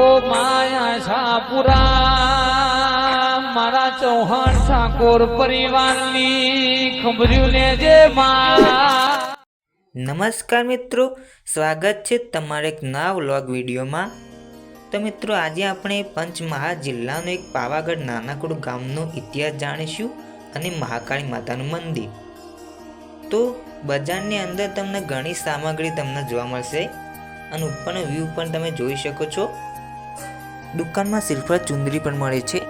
ઓ માયા શાહપુરા મારા ચૌહાણ ઠાકોર પરિવારની ખબર્યું લેજે માં નમસ્કાર મિત્રો, સ્વાગત છે તમારા એક નવા વ્લોગ વિડીયોમાં. તો મિત્રો, આજે આપણે પંચમહાલ જિલ્લાનું એક પાવાગઢ નાનકડું ગામનો ઇતિહાસ જાણીશું અને મહાકાળી માતાનું મંદિર. તો બજારની અંદર તમને ઘણી સામગ્રી તમને જોવા મળશે અને ઉપરનો વ્યૂ પણ તમે જોઈ શકો છો. દુકાનમાં સિલ્ફર ચુંદરી પણ મળે છે.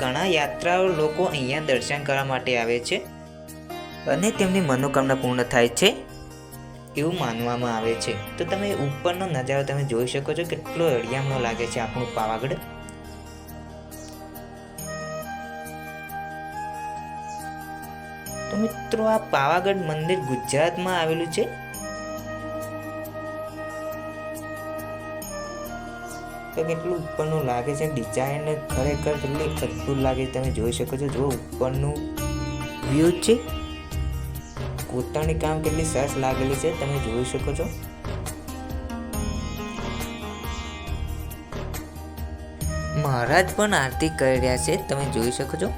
ઘણા યાત્રાઓ લોકો અહીંયા દર્શન કરવા માટે આવે છે અને તેમની મનોકામના પૂર્ણ થાય છે એવું માનવામાં આવે છે. તો તમે ઉપરનો નજારો તમે જોઈ શકો છો કેટલો અડિયામણો લાગે છે આપણું પાવાગઢ. તો મિત્રો આ પાવાગઢ મંદિર ગુજરાતમાં આવેલું છે. તો કેટલું ઉપરનું લાગે છે? ડિઝાઇન ખરેખર કેટલી અદ્ભુત લાગે છે. તમે જોઈ શકો છો, જો ઉપરનું વ્યૂ છે. કોતરણી કામ કેટલી સરસ લાગેલી છે. તમે જોઈ શકો છો. મહારાજ પણ આરતી કરી રહ્યા છે. તમે જોઈ શકો છો.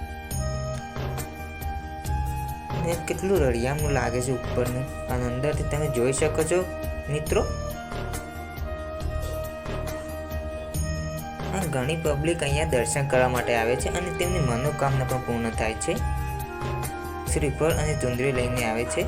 ને કેટલું રળિયામનું લાગે છે ઉપરનું. અને અંદરથી તમે જોઈ શકો છો, મિત્રો. આ ઘણી પબ્લિક અહીંયા દર્શન કરવા માટે આવે છે અને તેમની મનોકામના પણ પૂર્ણ થાય છે. શ્રીફળ અને ચુંદરી લઈને આવે છે.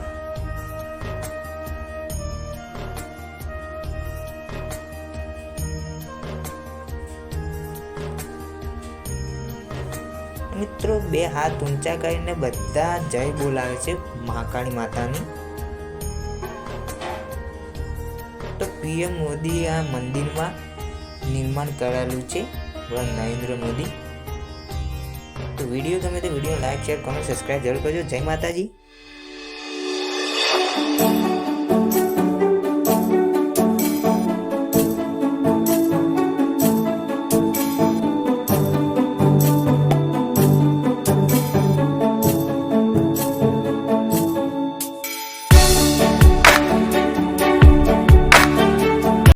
મિત્રો, બે હાથ ઊંચા કરીને બધા જય બોલાવે છે મહાકાળી માતાની. તો પીએમ મોદી આ મંદિરમાં નિર્માણ કરેલું છે નરેન્દ્ર મોદી. તો વીડિયો ગમે તો video like share comment subscribe જરૂર કરજો. જય માતાજી.